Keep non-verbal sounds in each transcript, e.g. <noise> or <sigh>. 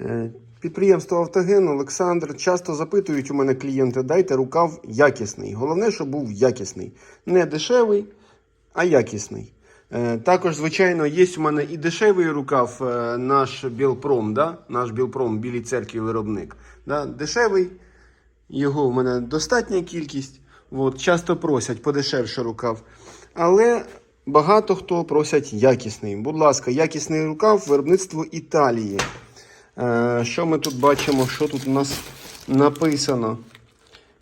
Е, Підприємство Автоген Олександр. Часто запитують у мене клієнти, дайте рукав якісний. Головне, щоб був якісний. Не дешевий, а якісний. Е, Також, звичайно, є у мене і дешевий рукав, е, наш Білпром, да? наш Білпром, білій церкві виробник. Да? Дешевий, його в мене достатня кількість. От, часто просять подешевше рукав. Але багато хто просять якісний. Будь ласка, якісний рукав виробництво Італії. Е, що ми тут бачимо? Що тут у нас написано?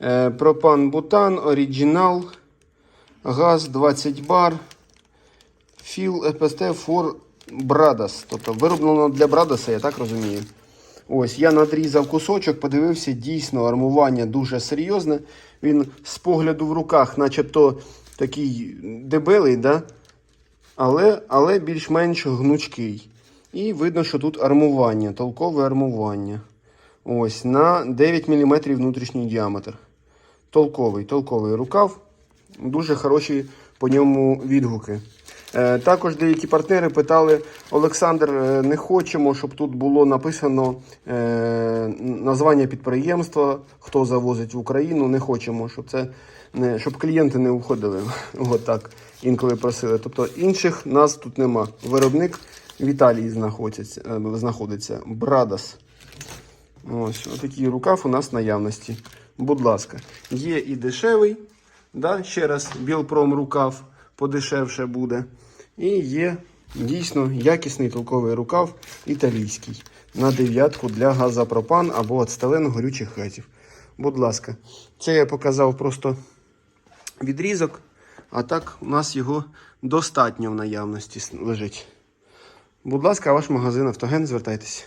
Е, пропан бутан, оригінал, газ 20 бар, філ ЕПСТ for Брадас. Тобто вироблено для Брадаса, я так розумію. Ось, я надрізав кусочок, подивився, дійсно армування дуже серйозне. Він з погляду в руках, начебто такий дебелий, да? але, але більш-менш гнучкий. І видно, що тут армування, толкове армування. Ось, на 9 мм внутрішній діаметр. Толковий, толковий рукав. Дуже хороші по ньому відгуки. Е, також деякі партнери питали: Олександр, е, не хочемо, щоб тут було написано е, названня підприємства, хто завозить в Україну. Не хочемо, щоб це не, щоб клієнти не уходили. <laughs> От так інколи просили. Тобто інших нас тут нема. Виробник в Італії знаходиться, знаходиться Брадас. Ось отакий рукав у нас наявності. Будь ласка, є і дешевий. Да? Ще раз, Білпром рукав подешевше буде. І є дійсно якісний толковий рукав італійський на дев'ятку для газопропан або ацетилен горючих газів. Будь ласка, це я показав просто відрізок, а так у нас його достатньо в наявності лежить. Будь ласка, ваш магазин Автоген, звертайтеся.